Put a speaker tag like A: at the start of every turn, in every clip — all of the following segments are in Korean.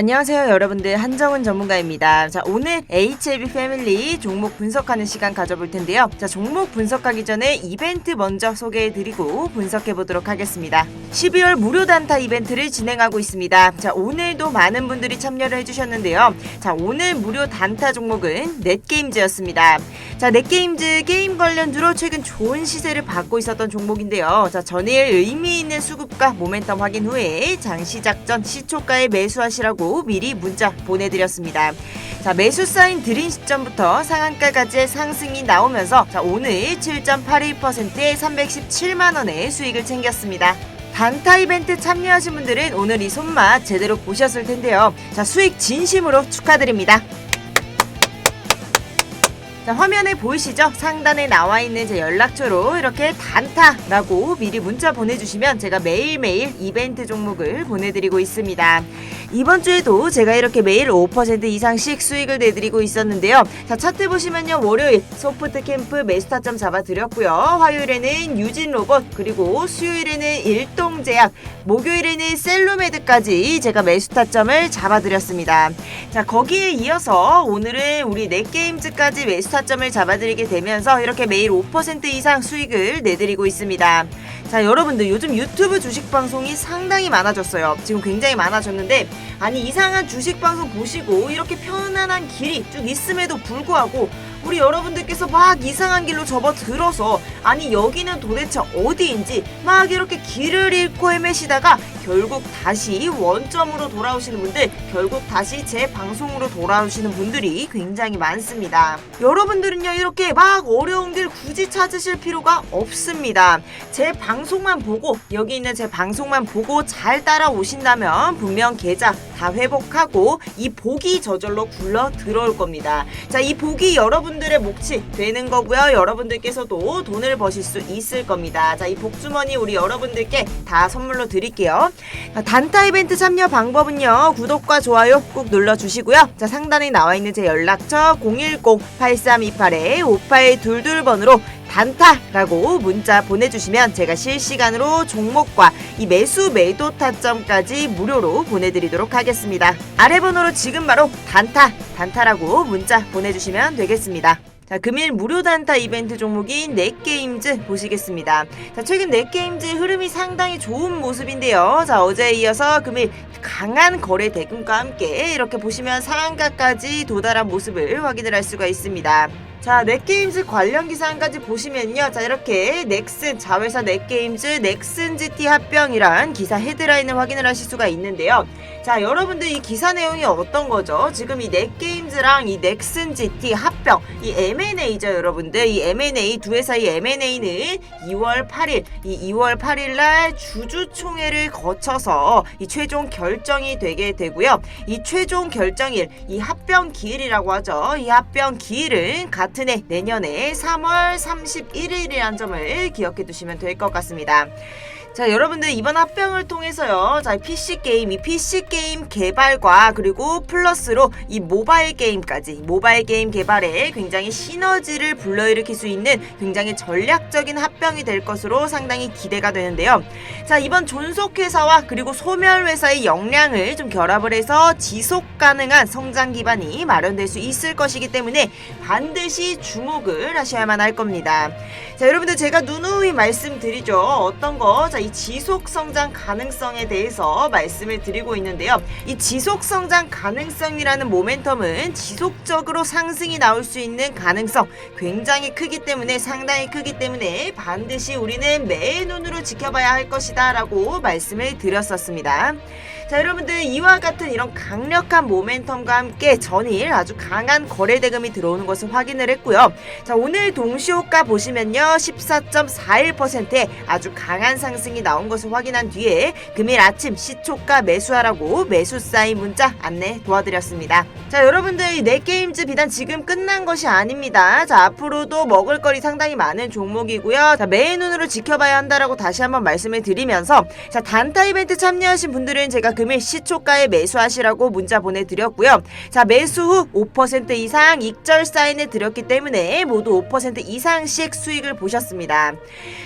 A: 안녕하세요 여러분들 한정은 전문가입니다. 자 오늘 HLB 패밀리 종목 분석하는 시간 가져볼 텐데요. 자 종목 분석하기 전에 이벤트 먼저 소개해드리고 분석해보도록 하겠습니다. 12월 무료 단타 이벤트를 진행하고 있습니다. 자 오늘도 많은 분들이 참여를 해주셨는데요. 자 오늘 무료 단타 종목은 넷게임즈였습니다. 자 넷게임즈 게임 관련주로 최근 좋은 시세를 받고 있었던 종목인데요. 자 전일 의미 있는 수급과 모멘텀 확인 후에 장시 작전 시초가에 매수하시라고 미리 문자 보내드렸습니다. 자 매수 사인 드린 시점부터 상한가까지의 상승이 나오면서 자 오늘 7.81%의 317만 원의 수익을 챙겼습니다. 단타 이벤트 참여하신 분들은 오늘 이 손맛 제대로 보셨을 텐데요. 자 수익 진심으로 축하드립니다. 자, 화면에 보이시죠? 상단에 나와 있는 제 연락처로 이렇게 단타라고 미리 문자 보내주시면 제가 매일매일 이벤트 종목을 보내드리고 있습니다. 이번 주에도 제가 이렇게 매일 5% 이상씩 수익을 내드리고 있었는데요. 자, 차트 보시면요. 월요일 소프트 캠프 메스타점 잡아드렸고요. 화요일에는 유진 로봇, 그리고 수요일에는 일동제약, 목요일에는 셀로메드까지 제가 메스타점을 잡아드렸습니다. 자, 거기에 이어서 오늘은 우리 넷게임즈까지 메스타점을 잡아드리게 되면서 이렇게 매일 5% 이상 수익을 내드리고 있습니다. 자, 여러분들 요즘 유튜브 주식 방송이 상당히 많아졌어요. 지금 굉장히 많아졌는데 아니 이상한 주식 방송 보시고 이렇게 편안한 길이 쭉 있음에도 불구하고 우리 여러분들께서 막 이상한 길로 접어들어서 아니 여기는 도대체 어디인지 막 이렇게 길을 잃고 헤매시다가 결국 다시 원점으로 돌아오시는 분들 결국 다시 제 방송으로 돌아오시는 분들이 굉장히 많습니다. 여러분들은요 이렇게 막 어려운 길 굳이 찾으실 필요가 없습니다. 제 방송만 보고 여기 있는 제 방송만 보고 잘 따라오신다면 분명 계좌 다 회복하고 이 복이 저절로 굴러 들어올 겁니다. 자, 이 복이 여러분 들의 몫이 되는 거고요. 여러분들께서도 돈을 버실 수 있을 겁니다. 자, 이 복주머니 우리 여러분들께 다 선물로 드릴게요. 자, 단타 이벤트 참여 방법은요. 구독과 좋아요 꼭 눌러주시고요. 자, 상단에 나와 있는 제 연락처 010-8328-5822번으로 단타라고 문자 보내주시면 제가 실시간으로 종목과 이 매수 매도 타점까지 무료로 보내드리도록 하겠습니다. 아래 번호로 지금 바로 단타, 단타라고 문자 보내주시면 되겠습니다. 자, 금일 무료 단타 이벤트 종목인 넷게임즈 보시겠습니다. 자, 최근 넷게임즈 흐름이 상당히 좋은 모습인데요. 자, 어제에 이어서 금일 강한 거래 대금과 함께 이렇게 보시면 상한가까지 도달한 모습을 확인을 할 수가 있습니다. 자, 넷게임즈 관련 기사 한 가지 보시면요. 자, 이렇게 넥슨, 자회사 넷게임즈, 넥슨 GT 합병이란 기사 헤드라인을 확인을 하실 수가 있는데요. 자, 여러분들 이 기사 내용이 어떤 거죠? 지금 이 넷게임즈랑 이 넥슨 GT 합병, 이 M&A죠, 여러분들. 이 M&A, 두 회사의 M&A는 2월 8일, 이 2월 8일 날 주주총회를 거쳐서 이 최종 결정이 되게 되고요. 이 최종 결정일, 이 합병 기일이라고 하죠. 이 합병 기일은 같은 해 내년에 3월 31일이라는 점을 기억해 두시면 될 것 같습니다. 자, 여러분들 이번 합병을 통해서요. 자, PC 게임, 이 PC 게임 개발과 그리고 플러스로 이 모바일 게임까지 모바일 게임 개발에 굉장히 시너지를 불러일으킬 수 있는 굉장히 전략적인 합병이 될 것으로 상당히 기대가 되는데요. 자, 이번 존속 회사와 그리고 소멸 회사의 역량을 좀 결합을 해서 지속 가능한 성장 기반이 마련될 수 있을 것이기 때문에 반드시 주목을 하셔야만 할 겁니다. 자, 여러분들 제가 누누이 말씀드리죠. 어떤 거? 자, 이 지속 성장 가능성에 대해서 말씀을 드리고 있는데요. 이 지속 성장 가능성이라는 모멘텀은 지속적으로 상승이 나올 수 있는 가능성 굉장히 크기 때문에 상당히 크기 때문에 반드시 우리는 매의 눈으로 지켜봐야 할 것이다라고 말씀을 드렸었습니다. 자, 여러분들 이와 같은 이런 강력한 모멘텀과 함께 전일 아주 강한 거래 대금이 들어오는 것을 확인을 했고요. 자, 오늘 동시호가 보시면요. 14.41%의 아주 강한 상승이 나온 것을 확인한 뒤에 금일 아침 시초가 매수하라고 매수 사인 문자 안내 도와드렸습니다. 자, 여러분들 이 넷게임즈 비단 지금 끝난 것이 아닙니다. 자, 앞으로도 먹을거리 상당히 많은 종목이고요. 자, 매의 눈으로 지켜봐야 한다라고 다시 한번 말씀을 드리면서 자, 단타 이벤트 참여하신 분들은 제가 금일 시초가에 매수하시라고 문자 보내드렸고요. 자, 매수 후 5% 이상 익절 사인을 드렸기 때문에 모두 5% 이상씩 수익을 보셨습니다.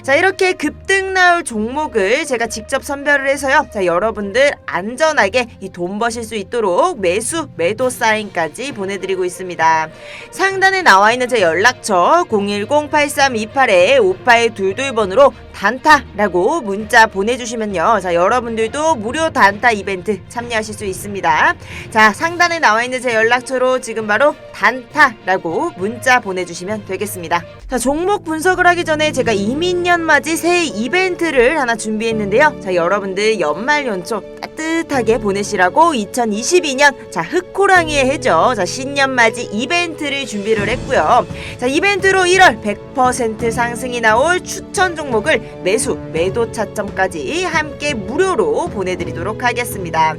A: 자, 이렇게 급등 나올 종목 종목을 제가 직접 선별을 해서요. 자, 여러분들 안전하게 이 돈 버실 수 있도록 매수, 매도 사인까지 보내드리고 있습니다. 상단에 나와 있는 제 연락처 010-8328-5822번으로 단타라고 문자 보내주시면요. 자, 여러분들도 무료 단타 이벤트 참여하실 수 있습니다. 자, 상단에 나와 있는 제 연락처로 지금 바로 단타라고 문자 보내주시면 되겠습니다. 자, 종목 분석을 하기 전에 제가 이민년 맞이 새해 이벤트를 하나 준비했는데요. 자, 여러분들 연말 연초 따뜻하게 보내시라고 2022년 자, 흑호랑이의 해죠. 자, 신년 맞이 이벤트를 준비를 했고요. 자, 이벤트로 1월 100% 상승이 나올 추천 종목을 매수, 매도 차점까지 함께 무료로 보내드리도록 하겠습니다.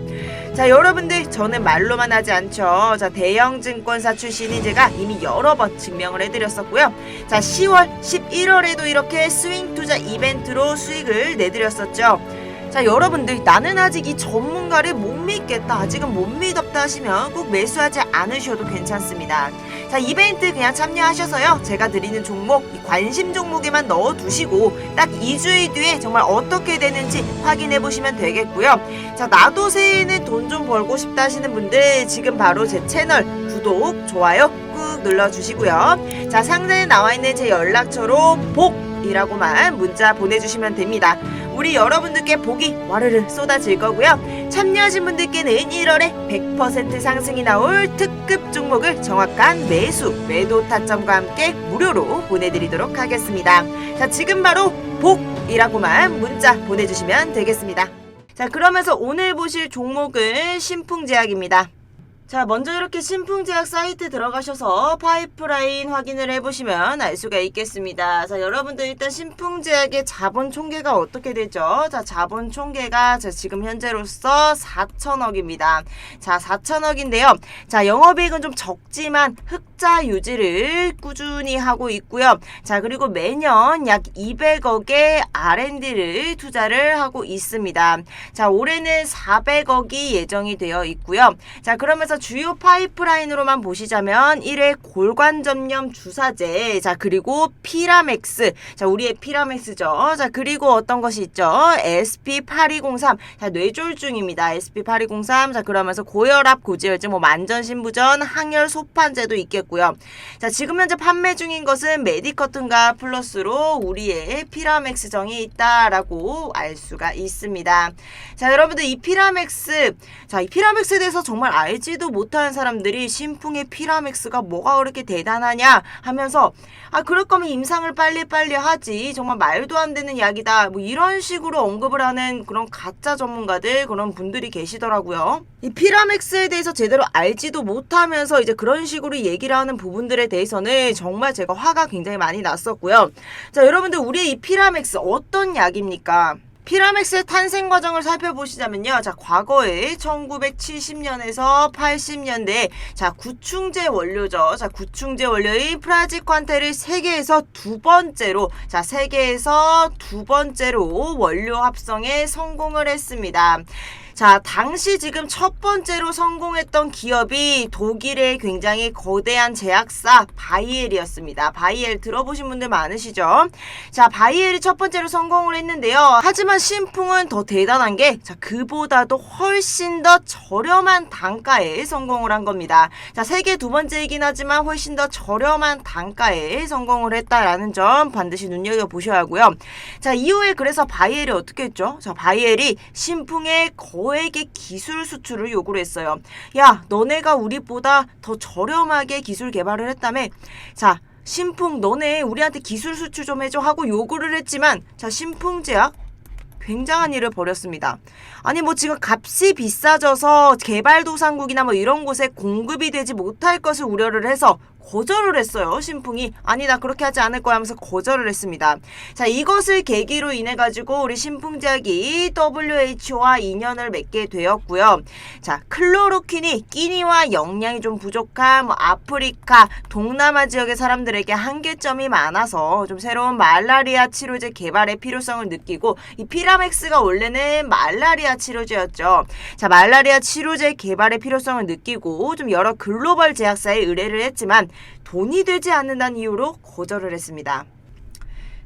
A: 자, 여러분들, 저는 말로만 하지 않죠. 자, 대형 증권사 출신인 제가 이미 여러 번 증명을 해드렸었고요. 자, 10월, 11월에도 이렇게 스윙 투자 이벤트로 수익을 내드렸었죠. 자, 여러분들, 나는 아직 이 전문가를 못 믿겠다. 아직은 못 믿었다 하시면 꼭 매수하지 않으셔도 괜찮습니다. 자, 이벤트 그냥 참여하셔서요. 제가 드리는 종목, 이 관심 종목에만 넣어두시고 딱 2주일 뒤에 정말 어떻게 되는지 확인해 보시면 되겠고요. 자, 나도 새해에는 돈 좀 벌고 싶다 하시는 분들 지금 바로 제 채널 구독, 좋아요 꾹 눌러주시고요. 자, 상단에 나와 있는 제 연락처로 복 이라고만 문자 보내주시면 됩니다. 우리 여러분들께 복이 와르르 쏟아질 거고요. 참여하신 분들께는 1월에 100% 상승이 나올 특급 종목을 정확한 매수, 매도 타점과 함께 무료로 보내드리도록 하겠습니다. 자, 지금 바로 복이라고만 문자 보내주시면 되겠습니다. 자, 그러면서 오늘 보실 종목은 신풍제약입니다. 자, 먼저 이렇게 신풍제약 사이트 들어가셔서 파이프라인 확인을 해보시면 알 수가 있겠습니다. 자, 여러분들 일단 신풍제약의 자본 총계가 어떻게 되죠? 자, 자본 총계가 자, 지금 현재로서 4천억입니다. 자, 4천억인데요. 자, 영업이익은 좀 적지만 흑자 유지를 꾸준히 하고 있고요. 자, 그리고 매년 약 200억의 R&D를 투자를 하고 있습니다. 자, 올해는 400억이 예정이 되어 있고요. 자, 그러면서 주요 파이프라인으로만 보시자면 1회 골관 점염 주사제, 자, 그리고 피라맥스. 자, 우리의 피라맥스죠. 자, 그리고 어떤 것이 있죠? SP8203. 자, 뇌졸중입니다. SP8203. 자, 그러면서 고혈압, 고지혈증, 뭐 만전신부전, 항열 소판제도 있겠고요. 자, 지금 현재 판매 중인 것은 메디커튼과 플러스로 우리의 피라맥스 정이 있다라고 알 수가 있습니다. 자, 여러분들 이 피라맥스, 자, 이 피라맥스에 대해서 정말 알지도 못하는 사람들이 신풍의 피라맥스가 뭐가 그렇게 대단하냐 하면서 아, 그럴 거면 임상을 빨리빨리 하지. 정말 말도 안 되는 약이다. 뭐 이런 식으로 언급을 하는 그런 가짜 전문가들, 그런 분들이 계시더라고요. 이 피라맥스에 대해서 제대로 알지도 못하면서 이제 그런 식으로 얘기를 하는 부분들에 대해서는 정말 제가 화가 굉장히 많이 났었고요. 자, 여러분들 우리의 이 피라맥스 어떤 약입니까? 피라맥스의 탄생 과정을 살펴보시자면요. 자, 과거에 1970년에서 80년대 자, 구충제 원료죠. 자, 구충제 원료인 프라지관테를 세계에서 두 번째로 자, 세계에서 두 번째로 원료 합성에 성공을 했습니다. 자, 당시 지금 첫 번째로 성공했던 기업이 독일의 굉장히 거대한 제약사 바이엘이었습니다. 바이엘 들어보신 분들 많으시죠? 자, 바이엘이 첫 번째로 성공을 했는데요. 하지만 신풍은 더 대단한 게, 자, 그보다도 훨씬 더 저렴한 단가에 성공을 한 겁니다. 자, 세계 두 번째이긴 하지만 훨씬 더 저렴한 단가에 성공을 했다라는 점 반드시 눈여겨 보셔야 하고요. 자, 이후에 그래서 바이엘이 어떻게 했죠? 자, 바이엘이 신풍의 거 액의 기술 수출을 요구를 했어요. 야, 너네가 우리보다 더 저렴하게 기술 개발을 했다며. 자, 신풍 너네 우리한테 기술 수출 좀 해줘 하고 요구를 했지만 자, 신풍제약 굉장한 일을 벌였습니다. 아니 뭐 지금 값이 비싸져서 개발도상국이나 뭐 이런 곳에 공급이 되지 못할 것을 우려를 해서 거절을 했어요. 신풍이 아니 나 그렇게 하지 않을 거야 하면서 거절을 했습니다. 자 이것을 계기로 인해 가지고 우리 신풍제약이 WHO와 인연을 맺게 되었고요. 자 클로로킨이 끼니와 영양이 좀 부족한 뭐 아프리카 동남아 지역의 사람들에게 한계점이 많아서 좀 새로운 말라리아 치료제 개발의 필요성을 느끼고 이 피라맥스가 원래는 말라리아 치료제였죠. 자 말라리아 치료제 개발의 필요성을 느끼고 좀 여러 글로벌 제약사에 의뢰를 했지만 돈이 되지 않는다는 이유로 거절을 했습니다.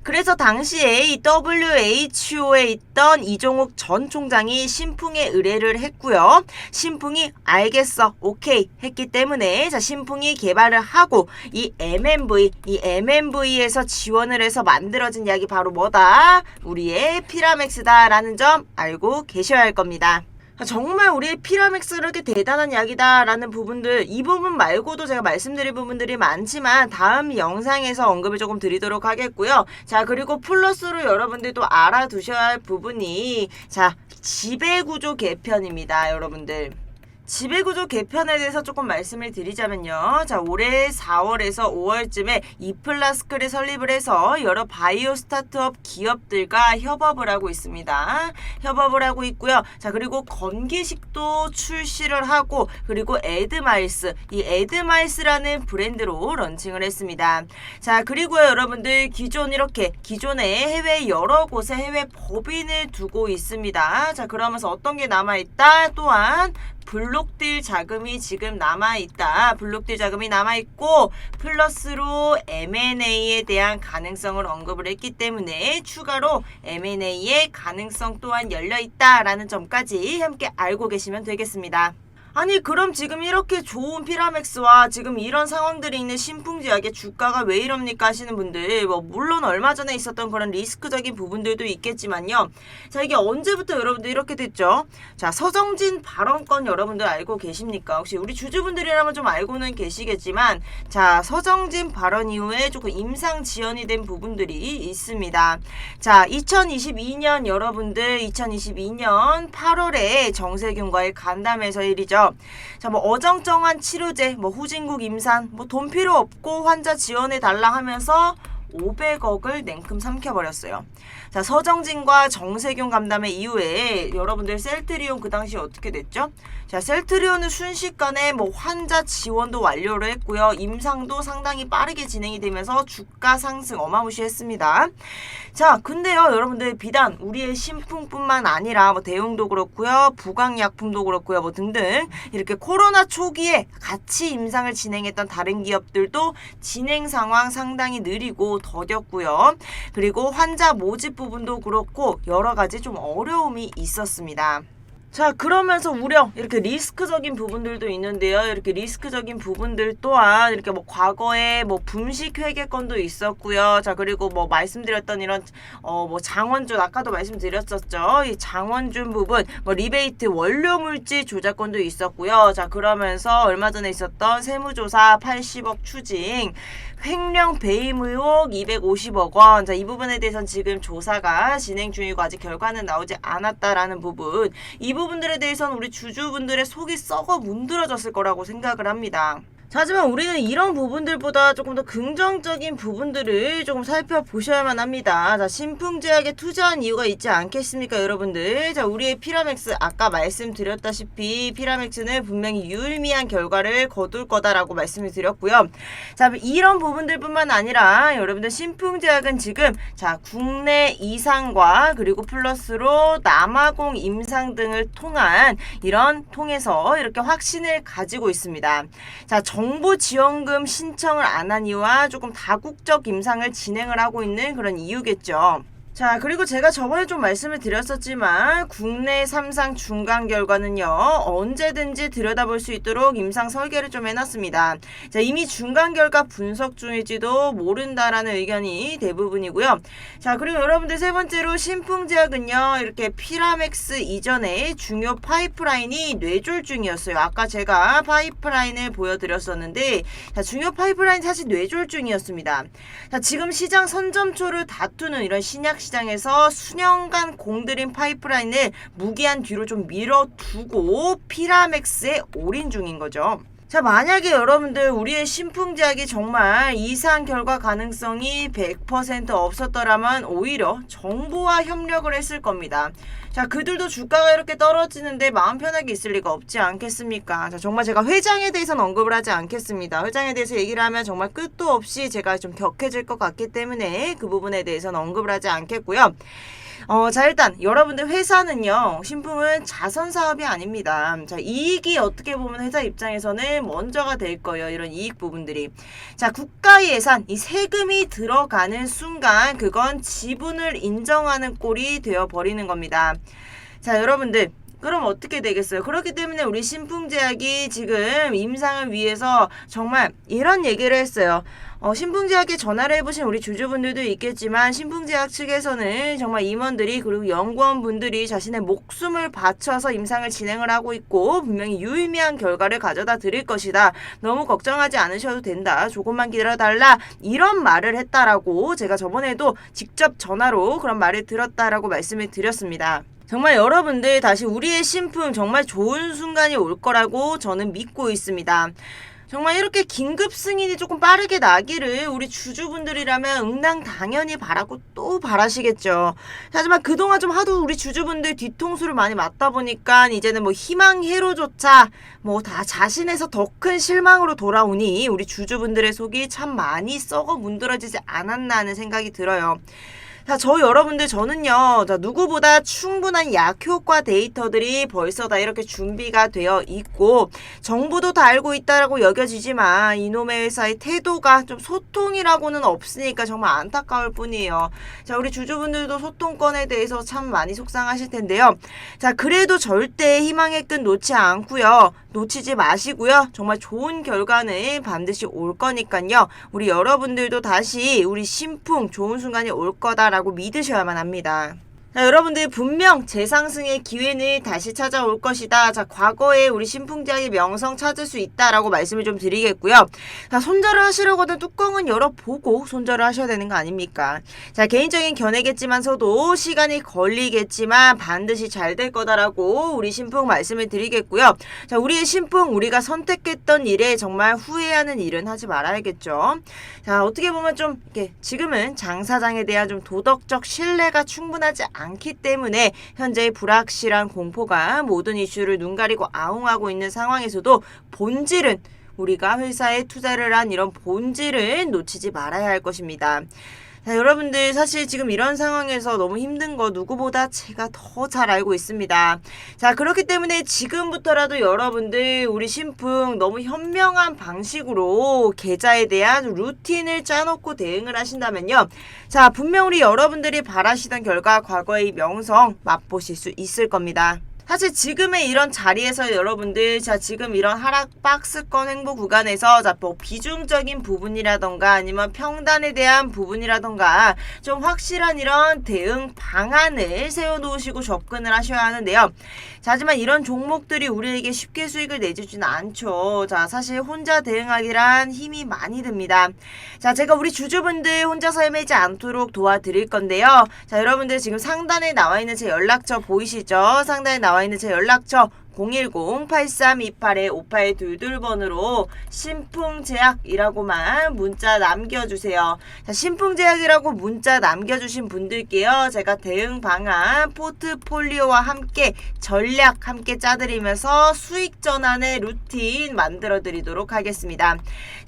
A: 그래서 당시에 이 WHO에 있던 이종욱 전 총장이 신풍에 의뢰를 했고요. 신풍이 알겠어, 오케이 했기 때문에 자 신풍이 개발을 하고 이 MMV, 이 MMV에서 지원을 해서 만들어진 약이 바로 뭐다? 우리의 피라맥스다라는 점 알고 계셔야 할 겁니다. 아, 정말 우리의 피라맥스가 이렇게 대단한 약이다라는 부분들 이 부분 말고도 제가 말씀드릴 부분들이 많지만 다음 영상에서 언급을 조금 드리도록 하겠고요. 자 그리고 플러스로 여러분들도 알아두셔야 할 부분이 자 지배구조 개편입니다, 여러분들. 지배구조 개편에 대해서 조금 말씀을 드리자면요. 자, 올해 4월에서 5월쯤에 이플라스크를 설립을 해서 여러 바이오 스타트업 기업들과 협업을 하고 있습니다. 협업을 하고 있고요. 자, 그리고 건기식도 출시를 하고 그리고 에드마일스, 이 에드마일스라는 브랜드로 런칭을 했습니다. 자, 그리고요, 여러분들 기존 이렇게 기존에 해외 여러 곳에 해외 법인을 두고 있습니다. 자, 그러면서 어떤 게 남아 있다? 또한 블록딜 자금이 지금 남아있다. 블록딜 자금이 남아있고, 플러스로 M&A에 대한 가능성을 언급을 했기 때문에 추가로 M&A의 가능성 또한 열려있다라는 점까지 함께 알고 계시면 되겠습니다. 아니 그럼 지금 이렇게 좋은 피라맥스와 지금 이런 상황들이 있는 신풍제약의 주가가 왜 이럽니까 하시는 분들. 뭐 물론 얼마 전에 있었던 그런 리스크적인 부분들도 있겠지만요. 자 이게 언제부터 여러분들 이렇게 됐죠? 자 서정진 발언권 여러분들 알고 계십니까? 혹시 우리 주주분들이라면 좀 알고는 계시겠지만 자 서정진 발언 이후에 조금 임상 지연이 된 부분들이 있습니다. 자 2022년 여러분들 2022년 8월에 정세균과의 간담회에서 일이죠 자, 뭐 어정쩡한 치료제, 뭐 후진국 임산, 뭐 돈 필요 없고 환자 지원해 달라 하면서 500억을 냉큼 삼켜버렸어요. 자, 서정진과 정세균 감담회 이후에 여러분들 셀트리온 그 당시 어떻게 됐죠? 자, 셀트리온은 순식간에 뭐 환자 지원도 완료를 했고요. 임상도 상당히 빠르게 진행이 되면서 주가 상승 어마무시했습니다. 자, 근데요, 여러분들 비단 우리의 신풍뿐만 아니라 뭐 대웅도 그렇고요. 부강약품도 그렇고요. 뭐 등등 이렇게 코로나 초기에 같이 임상을 진행했던 다른 기업들도 진행 상황 상당히 느리고 더뎠고요. 그리고 환자 모집 부분도 그렇고 여러 가지 좀 어려움이 있었습니다. 자 그러면서 우려 이렇게 리스크적인 부분들도 있는데요 이렇게 리스크적인 부분들 또한 이렇게 뭐 과거에 뭐 분식 회계건도 있었고요 자 그리고 뭐 말씀드렸던 이런 어 뭐 장원준 아까도 말씀드렸었죠 이 장원준 부분 뭐 리베이트 원료 물질 조작건도 있었고요 자 그러면서 얼마 전에 있었던 세무조사 80억 추징 횡령 배임 의혹 250억 원. 자, 이 부분에 대해서는 지금 조사가 진행 중이고 아직 결과는 나오지 않았다라는 부분. 이 부분들에 대해서는 우리 주주분들의 속이 썩어 문드러졌을 거라고 생각을 합니다. 자, 하지만 우리는 이런 부분들보다 조금 더 긍정적인 부분들을 조금 살펴보셔야만 합니다. 자, 신풍제약에 투자한 이유가 있지 않겠습니까, 여러분들? 자, 우리의 피라맥스, 아까 말씀드렸다시피 피라맥스는 분명히 유의미한 결과를 거둘 거다라고 말씀을 드렸고요. 자, 이런 부분들뿐만 아니라 여러분들 신풍제약은 지금 자, 국내 이상과 그리고 플러스로 남아공 임상 등을 통한 이런 통해서 이렇게 확신을 가지고 있습니다. 자, 정부 지원금 신청을 안한 이유와 조금 다국적 임상을 진행을 하고 있는 그런 이유겠죠. 자, 그리고 제가 저번에 좀 말씀을 드렸었지만 국내 삼상 중간 결과는요. 언제든지 들여다볼 수 있도록 임상 설계를 좀 해놨습니다. 자, 이미 중간 결과 분석 중일지도 모른다라는 의견이 대부분이고요. 자, 그리고 여러분들 세 번째로 신풍제약은요. 이렇게 피라맥스 이전에 중요 파이프라인이 뇌졸 중이었어요. 아까 제가 파이프라인을 보여드렸었는데 자, 중요 파이프라인 사실 뇌졸중이었습니다. 자, 지금 시장 선점초를 다투는 이런 신약 시장에서 수년간 공들인 파이프라인을 무기한 뒤로 좀 밀어두고 피라맥스에 올인 중인 거죠. 자, 만약에 여러분들 우리의 신풍제약이 정말 이상 결과 가능성이 100% 없었더라면 오히려 정부와 협력을 했을 겁니다. 자, 그들도 주가가 이렇게 떨어지는데 마음 편하게 있을 리가 없지 않겠습니까? 자, 정말 제가 회장에 대해서는 언급을 하지 않겠습니다. 회장에 대해서 얘기를 하면 정말 끝도 없이 제가 좀 격해질 것 같기 때문에 그 부분에 대해서는 언급을 하지 않겠고요. 어, 자, 일단 여러분들 회사는요, 신풍은 자선 사업이 아닙니다. 자, 이익이 어떻게 보면 회사 입장에서는 먼저가 될 거예요. 이런 이익 부분들이. 자, 국가 예산, 이 세금이 들어가는 순간 그건 지분을 인정하는 꼴이 되어 버리는 겁니다. 자, 여러분들. 그럼 어떻게 되겠어요? 그렇기 때문에 우리 신풍제약이 지금 임상을 위해서 정말 이런 얘기를 했어요. 어, 신풍제약에 전화를 해보신 우리 주주분들도 있겠지만 신풍제약 측에서는 정말 임원들이 그리고 연구원분들이 자신의 목숨을 바쳐서 임상을 진행을 하고 있고 분명히 유의미한 결과를 가져다 드릴 것이다. 너무 걱정하지 않으셔도 된다. 조금만 기다려달라. 이런 말을 했다라고 제가 저번에도 직접 전화로 그런 말을 들었다라고 말씀을 드렸습니다. 정말 여러분들 다시 우리의 신품 정말 좋은 순간이 올 거라고 저는 믿고 있습니다. 정말 이렇게 긴급 승인이 조금 빠르게 나기를 우리 주주분들이라면 응당 당연히 바라고 또 바라시겠죠. 하지만 그동안 좀 하도 우리 주주분들 뒤통수를 많이 맞다 보니까 이제는 뭐 희망회로조차 뭐 다 자신에서 더 큰 실망으로 돌아오니 우리 주주분들의 속이 참 많이 썩어 문드러지지 않았나 하는 생각이 들어요. 자, 저 여러분들 저는요, 자, 누구보다 충분한 약 효과 데이터들이 벌써 다 이렇게 준비가 되어 있고, 정부도 다 알고 있다라고 여겨지지만, 이놈의 회사의 태도가 좀 소통이라고는 없으니까 정말 안타까울 뿐이에요. 자, 우리 주주분들도 소통권에 대해서 참 많이 속상하실 텐데요. 자, 그래도 절대 희망의 끈 놓지 않고요. 놓치지 마시고요. 정말 좋은 결과는 반드시 올 거니까요. 우리 여러분들도 다시 우리 신풍 좋은 순간이 올 거다라 고 믿으셔야만 합니다. 자, 여러분들 분명 재상승의 기회는 다시 찾아올 것이다. 자, 과거에 우리 신풍제약의 명성 찾을 수 있다라고 말씀을 좀 드리겠고요. 자, 손절을 하시려거든 뚜껑은 열어보고 손절을 하셔야 되는 거 아닙니까? 자, 개인적인 견해겠지만서도 시간이 걸리겠지만 반드시 잘 될 거다라고 우리 신풍 말씀을 드리겠고요. 자, 우리의 신풍 우리가 선택했던 일에 정말 후회하는 일은 하지 말아야겠죠. 자, 어떻게 보면 좀 이렇게 지금은 장 사장에 대한 좀 도덕적 신뢰가 충분하지 않기 때문에 현재 불확실한 공포가 모든 이슈를 눈 가리고 아웅하고 있는 상황에서도 본질은 우리가 회사에 투자를 한 이런 본질을 놓치지 말아야 할 것입니다. 자, 여러분들 사실 지금 이런 상황에서 너무 힘든 거 누구보다 제가 더 잘 알고 있습니다. 자, 그렇기 때문에 지금부터라도 여러분들 우리 신풍 너무 현명한 방식으로 계좌에 대한 루틴을 짜놓고 대응을 하신다면요. 자, 분명 우리 여러분들이 바라시던 결과 과거의 명성 맛보실 수 있을 겁니다. 사실 지금의 이런 자리에서 여러분들 자 지금 이런 하락 박스권 행보 구간에서 자뭐 비중적인 부분이라던가 아니면 평단에 대한 부분이라던가 좀 확실한 이런 대응 방안을 세워 놓으시고 접근을 하셔야 하는데요. 자, 하지만 이런 종목들이 우리에게 쉽게 수익을 내주지는 않죠. 자, 사실 혼자 대응하기란 힘이 많이 듭니다. 자, 제가 우리 주주분들 혼자서 헤매지 않도록 도와드릴 건데요. 자, 여러분들 지금 상단에 나와 있는 제 연락처 보이시죠? 상단에 나와 있는 제 연락처 010-8328-5822번으로 신풍제약이라고만 문자 남겨주세요. 자, 신풍제약이라고 문자 남겨주신 분들께요. 제가 대응 방안, 포트폴리오와 함께 전략 함께 짜드리면서 수익 전환의 루틴 만들어 드리도록 하겠습니다.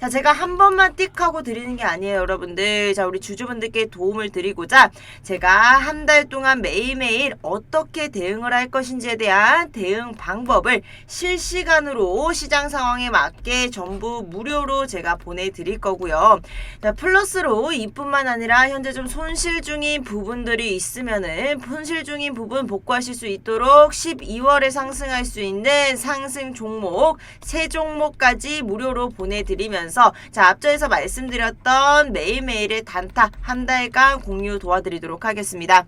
A: 자, 제가 한 번만 띡 하고 드리는 게 아니에요, 여러분들. 자, 우리 주주분들께 도움을 드리고자 제가 한 달 동안 매일매일 어떻게 대응을 할 것인지에 대한 대응 방 법을 실시간으로 시장 상황에 맞게 전부 무료로 제가 보내드릴 거고요. 자, 플러스로 이뿐만 아니라 현재 좀 손실 중인 부분들이 있으면은 손실 중인 부분 복구하실 수 있도록 12월에 상승할 수 있는 상승 종목 세 종목까지 무료로 보내드리면서 자 앞전에서 말씀드렸던 매일매일의 단타 한 달간 공유 도와드리도록 하겠습니다.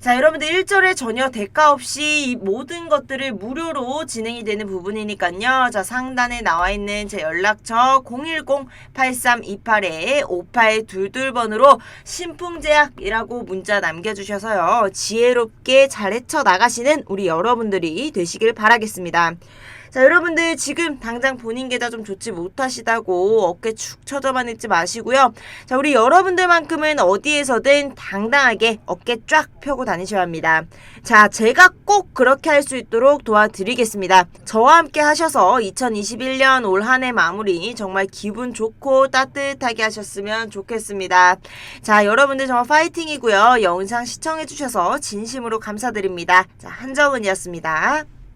A: 자 여러분들 1절에 전혀 대가 없이 이 모든 것들을 무료로 진행이 되는 부분이니까요. 자 상단에 나와 있는 제 연락처 010-8328-5822번으로 신풍제약이라고 문자 남겨주셔서요. 지혜롭게 잘 헤쳐 나가시는 우리 여러분들이 되시길 바라겠습니다. 자, 여러분들 지금 당장 본인 계좌 좀 좋지 못하시다고 어깨 축 처져만 있지 마시고요. 자, 우리 여러분들만큼은 어디에서든 당당하게 어깨 쫙 펴고 다니셔야 합니다. 자, 제가 꼭 그렇게 할 수 있도록 도와드리겠습니다. 저와 함께 하셔서 2021년 올 한 해 마무리 정말 기분 좋고 따뜻하게 하셨으면 좋겠습니다. 자, 여러분들 정말 파이팅이고요. 영상 시청해주셔서 진심으로 감사드립니다. 자, 한정은이었습니다.